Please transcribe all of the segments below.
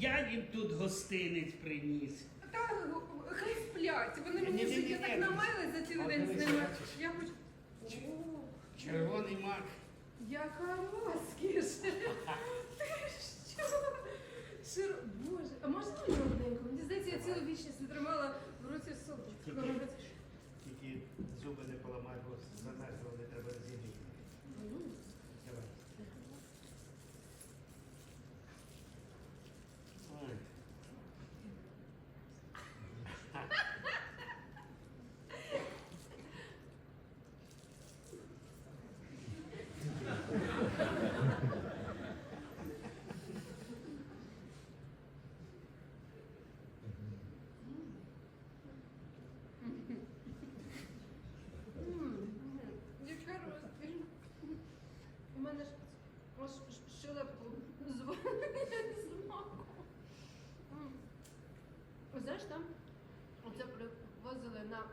Я їм тут гостинець приніс. Та хай сплять. Вони мені вже я так ні. за цілий день з ними. Я хочу. Червоний мак. яка розкіш! Широ... Боже, а можна мені одненько? Мені здається, я цілу вічність не тримала в руці. Тільки- Тільки зуби не поламай, бо замерзло, не треба на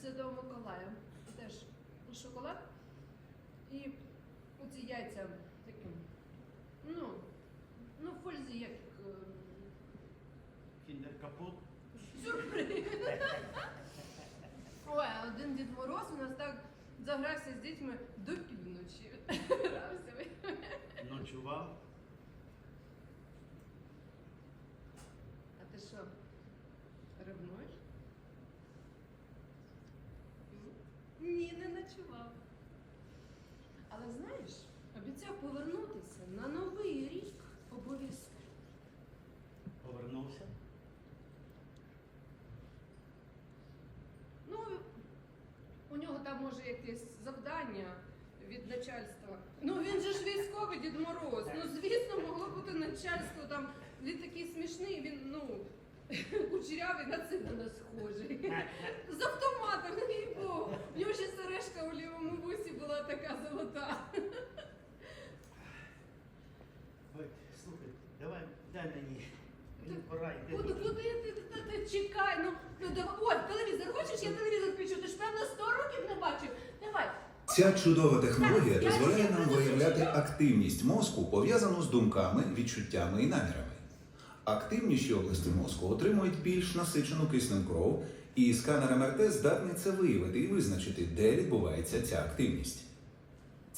Святого Миколая. Теж шоколад. І оці яйця такі. Ну, ну, в фользі як ем, Кіндер капут. сюрприз. Ой, а один Дід Мороз у нас так загрався з дітьми до півночі. Грався. Ночував. А ти що, ревнуєш? Повернутися на новий рік обов'язково. Повернувся. Ну, у нього там може якесь завдання від начальства. Ну він же ж військовий Дід Мороз. Ну, звісно, могло бути начальство там. Він такий смішний, він, ну, кучерявий на цигана схожий. Давай, мені. Мені пора йти. Куди, куди ти, ти, ти, чекай? Ну, ну давай. Ой, телевізор, хочеш, я телевізор включу? Ти ж певно 100 років не бачив. Давай. Ця чудова технологія дозволяє нам виявляти активність мозку, пов'язану з думками, відчуттями і намірами. Активніші області мозку отримують більш насичену киснем кров, і сканер МРТ здатний це виявити і визначити, де відбувається ця активність.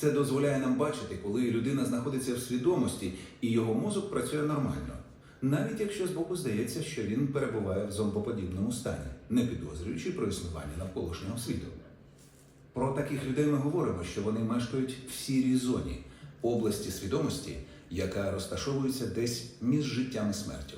Це дозволяє нам бачити, коли людина знаходиться в свідомості і його мозок працює нормально, навіть якщо збоку здається, що він перебуває в зомбоподібному стані, не підозрюючи про існування навколишнього світу. Про таких людей ми говоримо, що вони мешкають в сірій зоні області свідомості, яка розташовується десь між життям і смертю.